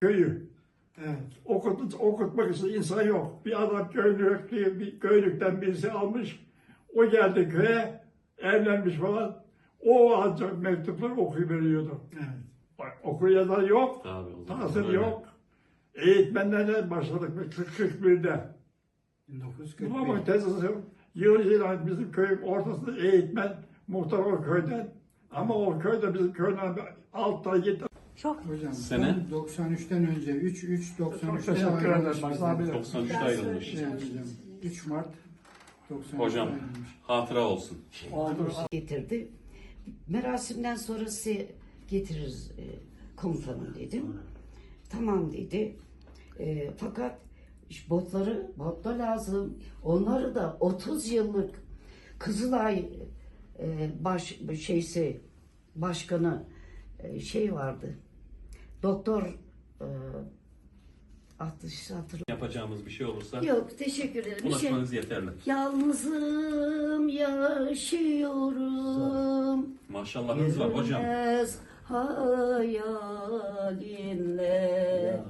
köyü. Evet. Okut, okutmak için insan yok. Bir adam köylülük, bir köylükten birisi almış. O geldi köye, evlenmiş falan. O ancak mektupları okuyuveriyordu. Evet. Okur yazar yok, zaman tahsil yok. Eğitmenlerle başladık biz 41'de. 1941. Ama tezası yıl yıl bizim köyün ortasında eğitmen muhtar o köyden. Ama o köyde bizim köyden altta yedi Çok Hocam Sene? ben 93'ten önce 3 3 Çok 93'te teşekkür ederim. ayrılmış Bak, bizden. abi. 93'te ayrılmış. Evet hocam. 3 Mart 93'te Hocam ayrılmış. hatıra olsun. oldu. getirdi. Merasimden sonrası getiririz e, komutanım dedim. Tamam dedi. E, fakat botları, botla lazım. Onları da 30 yıllık Kızılay e, baş şeysi başkanı e, şey vardı. Doktor e, adı hatırlamıyorum. Yapacağımız bir şey olursa Yok teşekkür ederim. Bir şey- ulaşmanız yeterli. Yalnızım yaşıyorum. Maşallahınız var hocam. Yürümez hayalinle.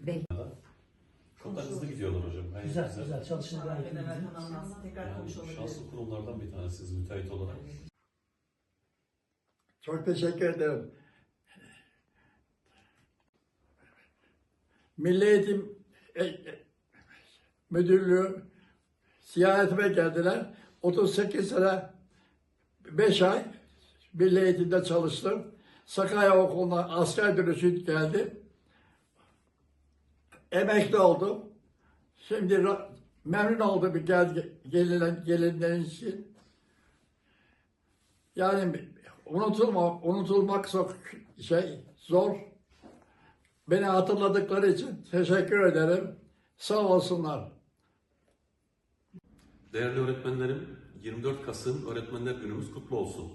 Bey. Çok da hızlı gidiyorlar hocam. Gayet Güzel, güzel. Çalışma gayet iyi. Tekrar Yani konuşalım. şanslı kurumlardan bir tanesiniz müteahhit olarak. Çok teşekkür ederim. Milli Eğitim e, e, Müdürlüğü ziyaretime geldiler. 38 sene 5 ay Milli Eğitim'de çalıştım. Sakarya Okulu'na asker dönüşü geldi. Emekli oldum. Şimdi memnun oldum bir gel, gelinen, gelinlerin için. Yani unutulma, unutulmak çok şey zor. Beni hatırladıkları için teşekkür ederim. Sağ olsunlar. Değerli öğretmenlerim, 24 Kasım Öğretmenler Günümüz kutlu olsun.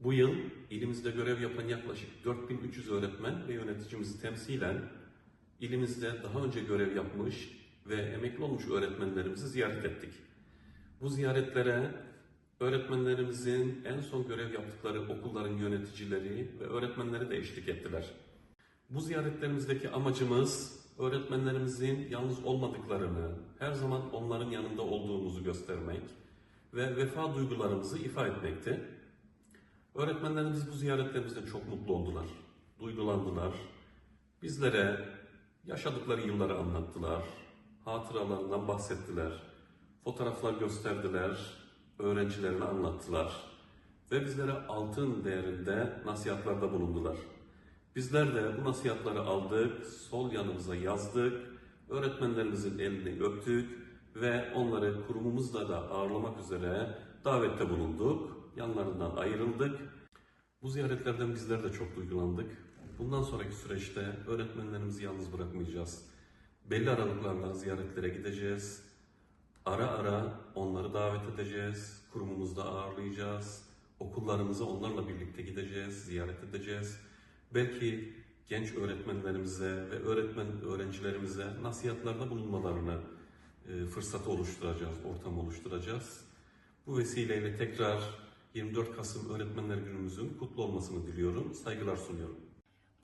Bu yıl ilimizde görev yapan yaklaşık 4300 öğretmen ve yöneticimizi temsilen ilimizde daha önce görev yapmış ve emekli olmuş öğretmenlerimizi ziyaret ettik. Bu ziyaretlere öğretmenlerimizin en son görev yaptıkları okulların yöneticileri ve öğretmenleri de eşlik ettiler. Bu ziyaretlerimizdeki amacımız öğretmenlerimizin yalnız olmadıklarını, her zaman onların yanında olduğumuzu göstermek ve vefa duygularımızı ifade etmekti. Öğretmenlerimiz bu ziyaretlerimizde çok mutlu oldular, duygulandılar. Bizlere yaşadıkları yılları anlattılar, hatıralarından bahsettiler, fotoğraflar gösterdiler, öğrencilerine anlattılar ve bizlere altın değerinde nasihatlarda bulundular. Bizler de bu nasihatları aldık, sol yanımıza yazdık, öğretmenlerimizin elini öptük ve onları kurumumuzda da ağırlamak üzere davette bulunduk. Yanlarından ayrıldık. Bu ziyaretlerden bizler de çok duygulandık. Bundan sonraki süreçte öğretmenlerimizi yalnız bırakmayacağız. Belli aralıklarla ziyaretlere gideceğiz. Ara ara onları davet edeceğiz. Kurumumuzda ağırlayacağız. Okullarımıza onlarla birlikte gideceğiz, ziyaret edeceğiz. Belki genç öğretmenlerimize ve öğretmen öğrencilerimize nasihatlarda bulunmalarını e, fırsatı oluşturacağız, ortam oluşturacağız. Bu vesileyle tekrar 24 Kasım Öğretmenler Günümüzün kutlu olmasını diliyorum. Saygılar sunuyorum.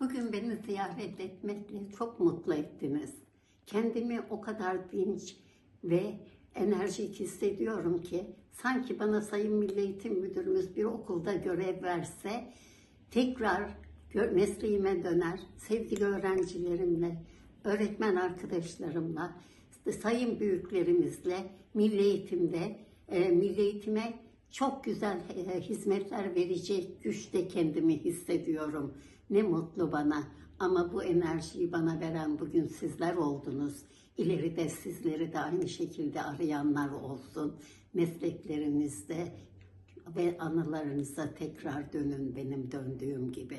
Bugün beni ziyaret etmekle çok mutlu ettiniz. Kendimi o kadar dinç ve enerjik hissediyorum ki sanki bana Sayın Milli Eğitim Müdürümüz bir okulda görev verse tekrar mesleğime döner, sevgili öğrencilerimle, öğretmen arkadaşlarımla, sayın büyüklerimizle milli eğitimde, e, milli eğitime çok güzel e, hizmetler verecek güçte kendimi hissediyorum. Ne mutlu bana. Ama bu enerjiyi bana veren bugün sizler oldunuz. İleride sizleri de aynı şekilde arayanlar olsun. Mesleklerinizde ve anılarınıza tekrar dönün benim döndüğüm gibi.